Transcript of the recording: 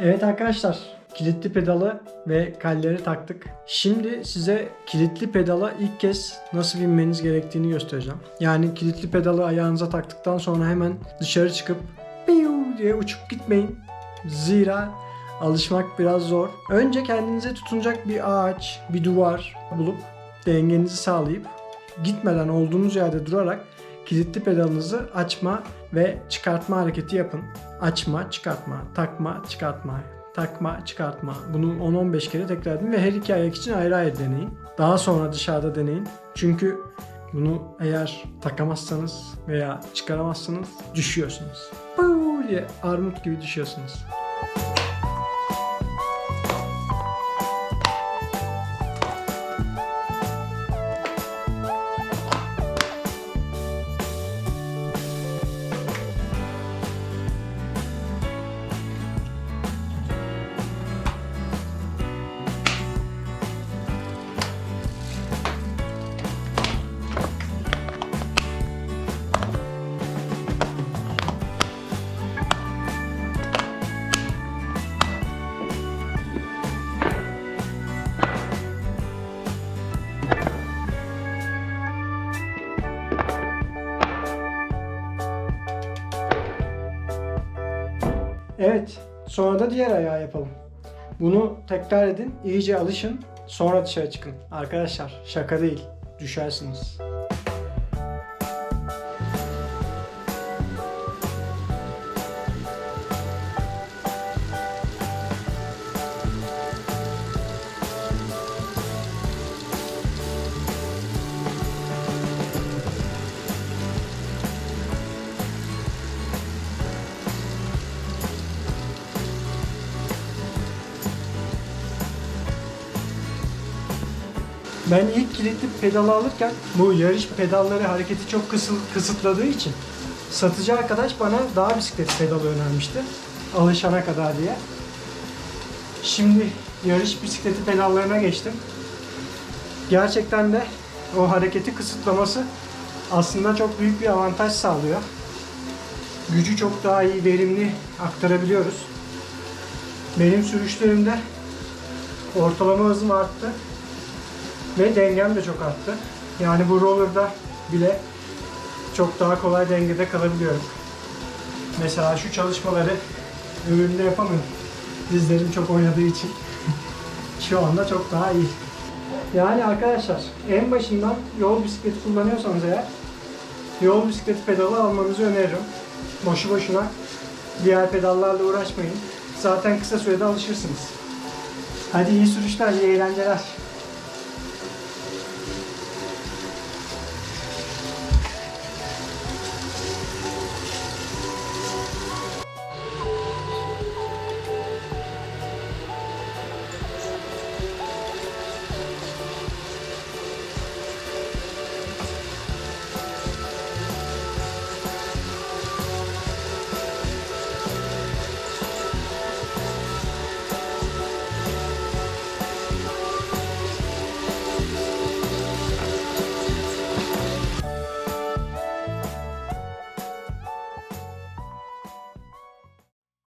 Evet arkadaşlar, kilitli pedalı ve kalleri taktık. Şimdi size kilitli pedala ilk kez nasıl binmeniz gerektiğini göstereceğim. Yani kilitli pedalı ayağınıza taktıktan sonra hemen dışarı çıkıp piu diye uçup gitmeyin. Zira alışmak biraz zor. Önce kendinize tutunacak bir ağaç, bir duvar bulup dengenizi sağlayıp gitmeden olduğunuz yerde durarak kilitli pedalınızı açma ve çıkartma hareketi yapın. Açma, çıkartma, takma, çıkartma, takma, çıkartma. Bunu 10-15 kere tekrar edin ve her iki ayak için ayrı ayrı deneyin. Daha sonra dışarıda deneyin. Çünkü bunu eğer takamazsanız veya çıkaramazsanız düşüyorsunuz. Diye armut gibi düşüyorsunuz. Evet, sonra da diğer ayağı yapalım. Bunu tekrar edin, iyice alışın, sonra dışarı çıkın. Arkadaşlar, şaka değil, düşersiniz. Ben ilk kilitli pedalı alırken bu yarış pedalları hareketi çok kısıl, kısıtladığı için satıcı arkadaş bana daha bisiklet pedalı önermişti. Alışana kadar diye. Şimdi yarış bisikleti pedallarına geçtim. Gerçekten de o hareketi kısıtlaması aslında çok büyük bir avantaj sağlıyor. Gücü çok daha iyi, verimli aktarabiliyoruz. Benim sürüşlerimde ortalama hızım arttı. Ve dengem de çok arttı. Yani bu rollerda bile çok daha kolay dengede kalabiliyorum. Mesela şu çalışmaları öbüründe yapamıyorum. Dizlerim çok oynadığı için. şu anda çok daha iyi. Yani arkadaşlar en başından yol bisikleti kullanıyorsanız eğer yol bisikleti pedalı almanızı öneririm. Boşu boşuna diğer pedallarla uğraşmayın. Zaten kısa sürede alışırsınız. Hadi iyi sürüşler, iyi eğlenceler.